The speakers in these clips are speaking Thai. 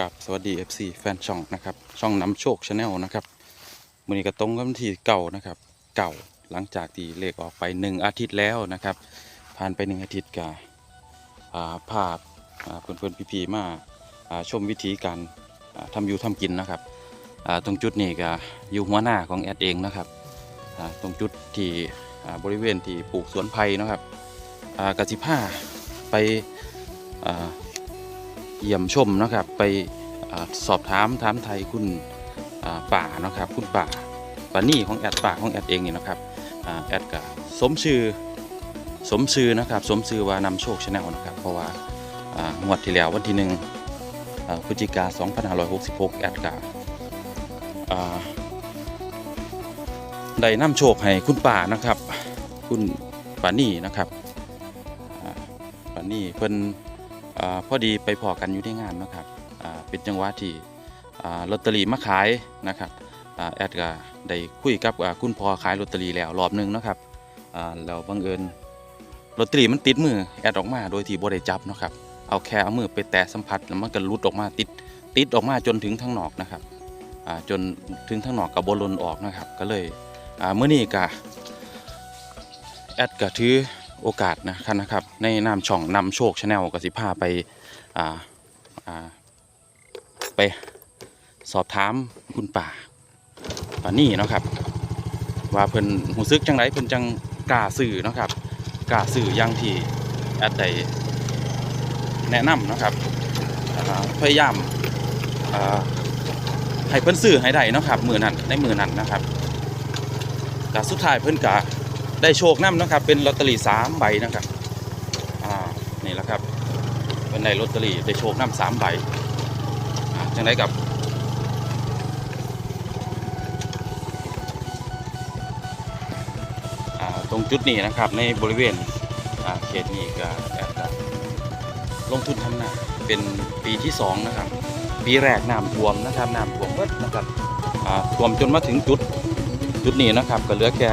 กับสวัสดี FC แฟนช่องนะครับ ช่องน้ำโชคชาแนลนะครับมือนี้ก็ตรงกับวันที่เก่านะครับ เก่าหลังจากที่เลขออกไปหนึ่งอาทิตย์แล้วนะครับ ผ่านไปหนึ่งอาทิตย์กับอ่าภาพาเพื่อนๆพี่ๆมาาชมวิธีการาทำอยู่ทำกินนะครับตรงจุดนี้ก็อยู่หัวหน้าของแอดเองนะครับตรงจุดที่บริเวณที่ปลูกสวนไผ่นะครับอ่ากสิผ้าไปา เยี่ยมชมนะครับ ไปอสอบถามถามไทยคุณป่านะครับ คุณป่าป่านี่ของแอดป่าของแอดเองนี่นะครับอแอดกับสมชื่อสมชื่อนะครับสมชื่อว่านำโชคชาแนลนะครับ เพราะว่างวดที่แล้ววันที่หนึ่งพฤศจิกา2566 แอดกับอ่าได้นำโชคให้คุณป่านะครับ คุณป่านี่นะครับป่านี่เพิ่น พอดีไปพอกันอยู่ที่งานนะครับเป็นจังหวะที่ลอตเตอรี่มาขายนะครับอแอดก็ได้คุยกับคุณพ่อขายลอตเตอรี่แล้วรอบหนึงนะครับอ่าแล้วบังเอิญลอตเตอรี่มันติดมือแอดออกมาโดยที่บ่ได้จับนะครับเอาแค่เอามือไปแตะสัมผัสแล้วมันก็หลุดออกมาติดติดออกมาจนถึงทางหนอกนะครับจนถึงทางหนอกกับบหลลนออกนะครับ ก็เลยเมื่อนี้ก็แอดก็ถือ โอกาสนะครับนะครับ ในนามช่องนำโชคชาแนลกสิพาไปอ่าอ่าไปสอบถามคุณป่าป่านี่เนาะครับ ว่าเพิ่นหูซึกจังไรเพิ่นจังกล้าสื่อเนาะครับกล้าสื่อย่างที่แอดไดแนะนำเนาะครับพยายามให้เพิ่นสื่อให้ได้เนาะครับมือนั้นในมือนั้นนะครับกสุดท้ายเพิ่นกะ ได้โชคน้ำนะครับเป็นลอตเตอรี่สามใบนะครับอ่านี่แหละครับเป็นได้ลอตเตอรี่ได้โชคน้ำสามใบจังไรกับตรงจุดนี้นะครับในบริเวณเขตนี้ก็แอบลงทุนทำนาเป็นปีที่สองนะครับปีแรกน้ำท่วมนะครับน้ำท่วมเบิดนะครับท่วมจนมาถึงจุดจุดนี้นะครับก็เหลือแค่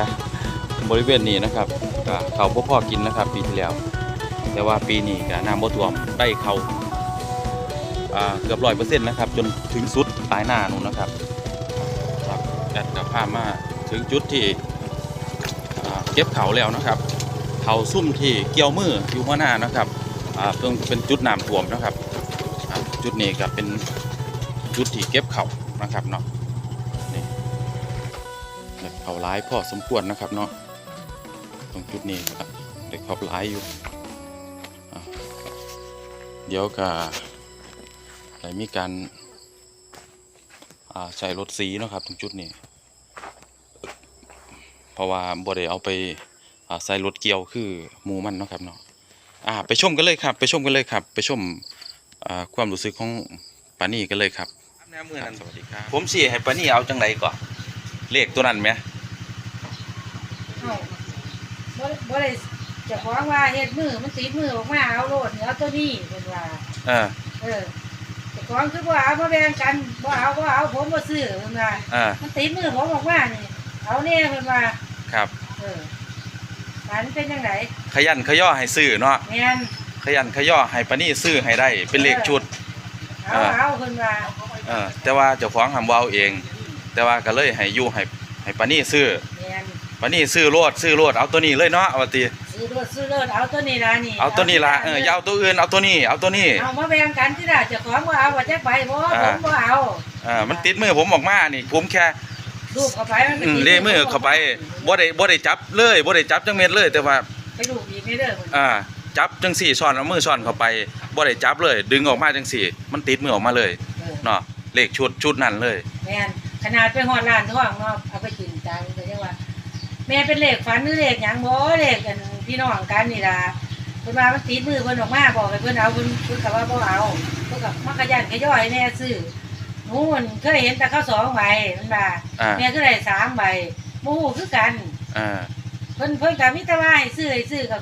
บริเวณนี้นะครับก็เขาพ่อพ่อกินนะครับปีที่แล้ว แต่ว่าปีนี้ก็น้ำบ่ท่วมได้เขาเกือบร้อยเปอร์เซ็นต์นะครับ จนถึงสุดปลายหน้านู่นนะครับครับแอดกับพามาถึงจุดที่เก็บเขาแล้วนะครับเขาซุ่มที่เกี่ยวมืออยู่หัวหน้านะครับอ่าเป็นเป็นจุดน้ำท่วมนะครับ จุดนี้ก็เป็นจุดที่เก็บเขานะครับเนาะเขาร้ายพอสมควรนะครับเนาะ รงจุดนี้ครับเด็กเขาร้ายอยู่อะเดี๋ยวก็ได้มีการอ่าใช้รถสีเนาะครับตรงจุดนี้ เพราะว่าบ่ได้เอาไปอ่าใส่รถเกี่ยวคือหมูมันเนาะครับเนาะอ่าไปชมกันเลยครับ ไปชมกันเลยครับ ไปชมอ่าความรู้สึกของปานี่กันเลยครับแน่มือนั้นสวัสดีครับ ผมสิให้ปานี่เอาจังไรก่อนเลขตัวนั้นไหมเอ้า บ่บ่ได้เจะของว่าเฮ็ดมือมันติดมือออกมาเอาโลดเอาตัวนี้เพิ่นว่า เออเออเจะของคือบ่เอามาแบ่งกันบ่เอาบ่เอาผมบ่ซื้อเพิ่นว่า เออมันติดมือผมออกมานี่เอาแน่เพิ่นว่า ครับ เออมันเป็นจังไดขยันขย่อให้ซื้อเนาะแม่นขยันขย่อให้ปานี่ซื้อให้ได้เป็นเลขชุด เอาเออเอาเพิ่นว่า เออแต่ว่าเจ้าของทำบ่เอาเอง แต่ว่าก็เลยให้อยู่ให้ให้ปานี่ซื้อ แม่นปานี่ซื้อโลดซื้อโลดเอาตัวนี้เลยเนาะว่าติซื้อโลดซื้อโลดเอาตัวนี้ล่ะนี่เอาตัวนี้ละเอออย่าเอาตัวอื่นเอาตัวนี้ เอาตัวนี้เอามาแบ่งกันที่ล่ะเจ้าของบ่เอาว่าจักใบบ่อ่าผมบ่เอาเออมันติดมือผมออกมานี่ ผมแค่ลูกเข้าไปมันก็อืมติดเล่มือเข้าไปบ่ได้บ่ได้จับเลยบ่ได้จับจังเม็ดเลย แต่ว่า ไปลูกอีกนี่เด้อเพิ่นอ่าจับจังสี่ซ่อนเอามือซ่อนเข้าไปบ่ได้จับเลย ดึงออกมาจังสี่ มันติดมือออกมาเลยเออเนาะเลขชุดชุดนั้นเลย แม่นขนาดไปหอดร้านทองเนาะเอาไปกินจังก็ยังว่า แม่เป็นเลขฝันหรือเลขหยังบ่เลขกันพี่น้องกันนี่ล่ะเพิ่นว่ามันติดมือเพิ่นออกมาบอกให้เพิ่นเอาเพิ่นเพิ่นก็ว่าบ่เอาเพิ่นก็มักขยันขย่อยแน่ซื้อหมูมันเคยเห็นแต่เขาสองใบมันว่าอ่าแม่ก็ได้สามใบหมูคือกัน อ่าเพิ่นเพิ่นก็มีแต่ว่าให้ซื้อให้ซื้อกับ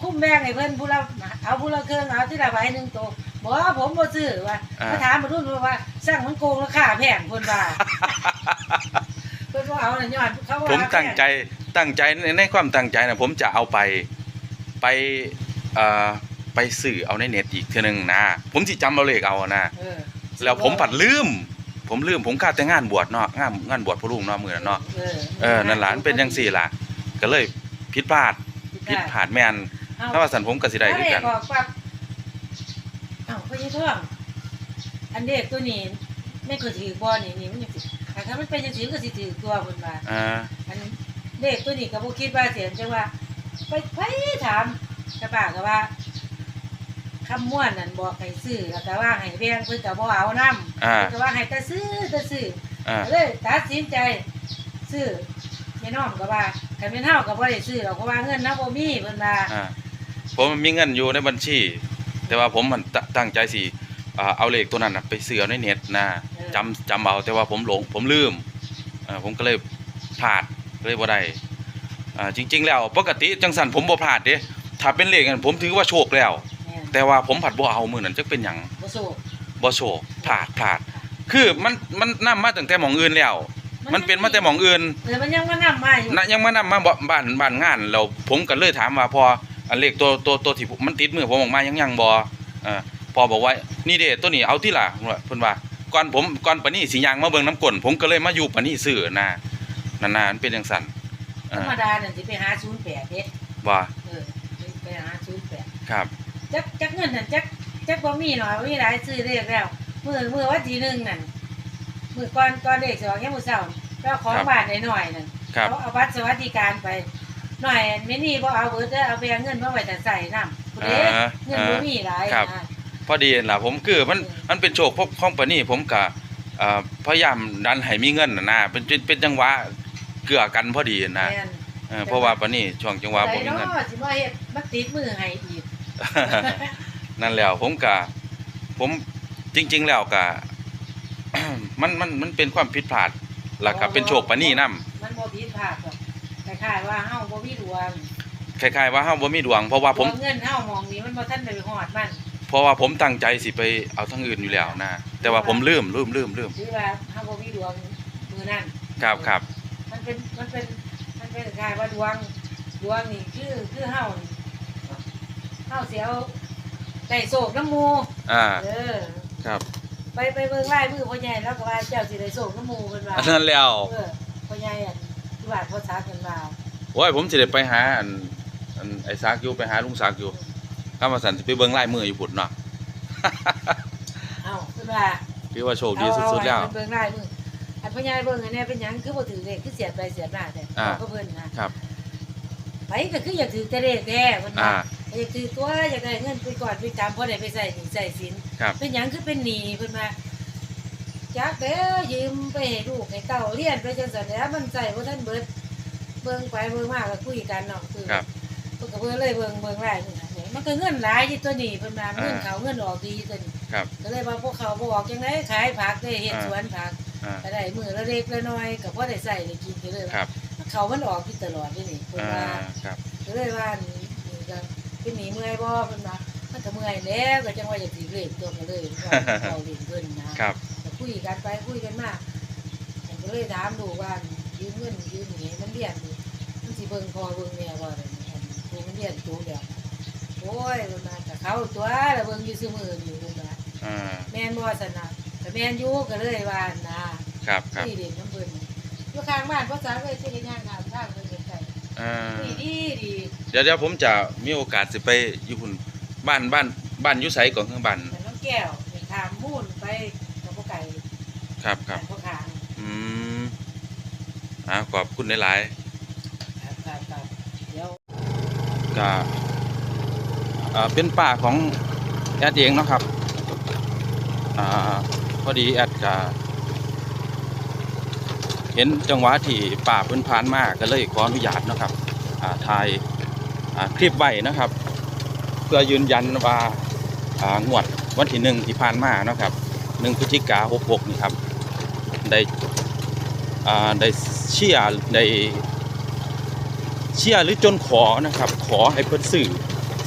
คุ้มแบ่งให้เพิ่นผู้ละเอาผู้ละเครื่องเอาที่ละใบหนึงโตบ่ผมบ่ซื้อว่าอ่ามาถามมารุ่นว่าสร้างมันโกงราคาแพงเพิ่นว่าเพิ่นบ่เอาน่ะย้อนเขาว่าผมตั้งใจ ตั้งใจในในความตั้งใจนะผมจะเอาไปไปเอ่อไปสื่อเอาในเน็ตอีกเทื่อนึงนะ ผมสิจำเอาเลขเอานะเออแล้วผมผัดลืม ผมลืมผมคาดแต่งานบวชเนาะงานงานบวชพ่อลุงเนาะมื้อนั้นเนาะเออเออนั่นหลานเป็นจังซี่ล่ะ ก็เลยผิดพลาดผิดพลาดแม่นเอ้าถ้าว่าสันผมก็สิได้คือกันเาเด็บอกปั๊บเอ้าพ่อยี่ท่องอันเด็กตัวนี้ไม่เคยถือบอลนี่นี่มันยังสิถ้ามันเป็นจังซี่ก็สิถือตัวเพิ่นว่าอ่าอัน เด็กตัวนี้ก็บ่คิดว่าเสียงจังว่า ไปไปถามกระป้าก็ว่าคำม่วนนั่นบอกให้ซื้อแล้วก็ว่าให้แบ่งเพิ่นก็บ่เอานำอ่า ก็ว่าให้แต่ซื้อแต่ซื้ออ่า ก็เลยตัดสินใจซื้อแม่น้องก็ว่าคันแม่นเฮาก็บ่ได้ซื้อหรอกเพราะว่าเงินเฮาบ่มีเพิ่นว่าอ่า ผมมีเงินอยู่ในบัญชี แต่ว่าผมมันตตั้งใจสิอ่าเอาเลขตัวนั้นน่ะไปซื้อเอาในเน็ตนะจำจำเอาแต่ว่าผมหลงผมลืมอ่าผมก็เลยพลาดก็ เลยบ่ได้อ่าจริง ๆ แล้วปกติจังสันผมบ่พลาดเด้ถ้าเป็นเลขนั้นผมถือว่าโชคแล้ว แม่นแต่ว่าผมผัดบ่เอามือนั้นจักเป็นหยังบ่สู้บ่โชคพลาดพลาด คือมันมันนํมาตั้งแต่หม่องอื่นแล้ว มันเป็นมาแต่หม่องอื่น เออมันยังมานำมาอยู่นะยังมานำมาบ่บ้านบ้านงานแล้วผมก็เลยถามว่าพออันเลขตัวตัวตัวที่ผมมันติดมือผมออกมายังยังบ่เออพอบอกว่านี่เด้ตัวนี้เอาที่ล่ะเพิ่นว่าก่อนผมก่อนปานนี้สิยางมาเบิ่งน้ำกลนผมก็เลยมาอยู่ปานนี้ซื้อนะ นั่นน่ะมันเป็นจังซั่นเอธรอรมดานั่นสิไปหา08เด้ว่าเออไปหา08ครับจักจักเงินนั่นจักจักบ่มีหน่อยบ่มีหลายซื้อเลขแล้วมื้อมื้อวันที่หนึ่งนั่นมื้อก่อนก่อนเลขสิออกยามมื้อเช้าไปเอาของบ้านหน่อยๆนั่นครับเอาเอาบัตรสวัสดิการไปหน่อยไม่นี่บ่เอาเบิดเด้อเอาไปเอาเงินมาไว้แต่ใส่นำพุ่นเด้อ่าเงินบ่มีหลายครับนะพอดีล่ะผมคือมันมันเป็นโชคพวกของปานนี้ผมก็เอ่อพยายามดันให้มีเงินน่ะนะเป็นเป็นเป็นจังหวะ เกื้อกันพอดีนะแม่นเออเพราะว่าปานนี้ช่วงจังหวะบ่มีเงินได้าะสิมาเฮ็ดมาติดมือให้อีก นั่นแล้วผมก็ผมจริง ๆ แล้วก็มันมันมันเป็นความผิดพลาดแล้วก็เป็นโชคปานนี้นํ มันบ่ผิดพลาดหรอกคล้ายๆว่าเฮาบ่มีดวงคล้ายๆว่าเฮาบ่มีดวงเพราะว่าผม ดวงเงินเฮามองนี้มันบ่ทันได้ฮอดมันเพราะว่าผมตั้งใจสิไปเอาทางอื่นอยู่แล้วนะ แต่ว่าผมลืมลืมลืมลืมคือว่าเฮาบ่มีดวงมือนั้นครับครับ มันเป็นมันเป็นมันเป็นคล้ายๆว่าดวงดวงนี่คือคือเฮานี่เฮาสิเอาได้โศกน้ำหมู่อ่า เออ ครับไปไปเบิ่งลายมือพ่อใหญ่แล้วก็ว่าเจ้าสิได้ส่งน้ำหมูเพิ่นว่าอันนั้นแล้ว เออพ่อใหญ่อันที่บ้านพ่อซักกันว่าโอ้ยผมสิได้ไปหาอันอันไอ้ซักอยู่ไปหาลุงซักอยู่ข้ามาสันสิไปเบิ่งลายมืออยู่พุ่นเนาะ เอ้าเพิ่นว่า ถือว่าโชคดีสุดๆแล้ว เอาเอาให้เบิ่งลายมือ อันพ่อใหญ่เบิ่งอันเนี้ยเป็นหยังคือบ่ถือเลขคือเสียดไปเสียดมาแต่อ่าบอกกับเพิ่นนะครับ ไปก็คืออยากถือแต่เลขแท้เพิ่นอ่า ว่าอยากถือตัวอยากได้เงินไปก่อนไปจำบ่ได้ไปใส่หนี้ใส่สิน ครับ เป็นหยังคือเป็นหนี้เพิ่นว่าจักเด้อยืมไปให้ลูกให้เต้าเรียนไปจังซั่นแหล้วมันใส่บ่ทันเบิดเบิ่งไปเบิ่งมาก็คุยกันเนาะคือครับเพิ่นก็เบิ่งเลยเบิ่งเบิ่งหลายนี่นะเนี่ยมันก็เงินหลายที่ตัวนี้เพิ่นว่าอ่า เงินเขาเงินออกดีตัวนี้ ครับ ก็เลยว่าพวกเขาบ่ออกจังไดขายผักได้เฮ็ดอ่า สวนผัก อ่า ก็ได้มื้อละเล็กละน้อยก็พอได้ใช้ได้กินก็เลยคว่ารับเขามันออกที่ตลอดนี่นี่เพิ่นอ่า ว่าครับ ก็เลยว่านี่นี่ก็เป็นหนีเมื่อยบ่เพิ่นว่ามันก็เมื่อยแล้วก็จังว่าจะสิเล่นตัวก็เลยว่าเอาเล่นเพิ่นนะ ครับ ก็คุยกันไปคุยกันมาผมก็เลยถามดูว่ายืมเงินยืมนี่มันเรียนนี่มันสิเบิ่งพอเบิ่งแม่บ่ได้นี่อันตัวมันเรียนตัวเดียวโอ้ยมันมากับเขาตัวแล้วเบิ่งอยู่ซื่อมืออยู่เพิ่นว่าอ่า แม่นบ่ซั่นน่ะก็แม่นอยู่ก็เลยว่านะ ครับครับที่เด่นน้ำเพิ่นอยู่ข้างบ้านพ่อสาวเลยสิได้ย่างข้ามทางเพิ่นไกลอ่าๆดีดีดีเดี๋ยวเดี๋ยวผมจะมีโอกาสสิไปอยู่หุ่นบ้านบ้านบ้านอยุไสก่อนข้างบ้านแต่น้องแก้วไปถามมูนไปกับพ่อไก่ครับครับพ่อขางอืมอ่าขอบคุณหลายครับครับครับเดี๋ยวๆก็อ่าเป็นป่าของแอดเองเนาะครับอ่าพอดีแอดก็ เห็นจังหวะที่ป่าเพิ่นผ่านมากก็เลยขออนุญาตนะครับถ่ายคลิปไว้นะครับ เพื่อยืนยันว่างวดวันที่หนึ่งที่ผ่านมานะครับหนึ่งพฤศจิกาหกหกนี่ครับได้ได้เชียร์ได้เชียร์หรือจนขอนะครับ ขอให้เพิ่นซื้อ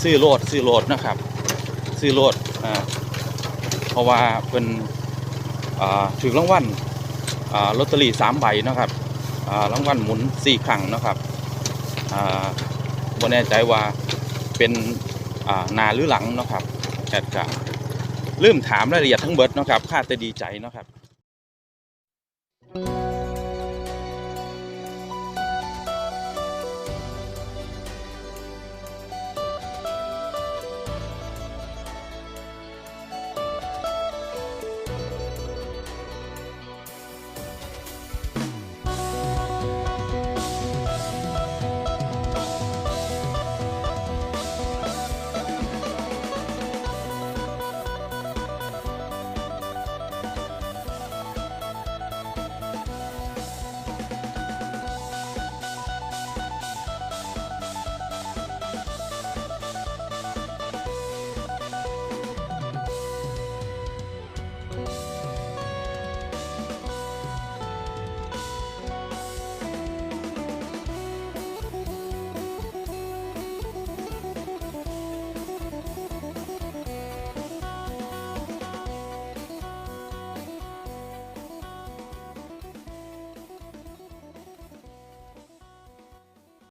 ซื้อโลดซื้อโลดนะครับซื้อโลดเพราะว่าเพิ่นถือรางวัล ลอตเตอรี่สามใบนะครับรางวัลหมุนสี่ครั้งนะครับบ่แน่ใจว่าเป็นนาหรือหลังนะครับแอดกะลืมถามรายละเอียดทั้งเบิดนะครับ ค่าจะดีใจนะครับ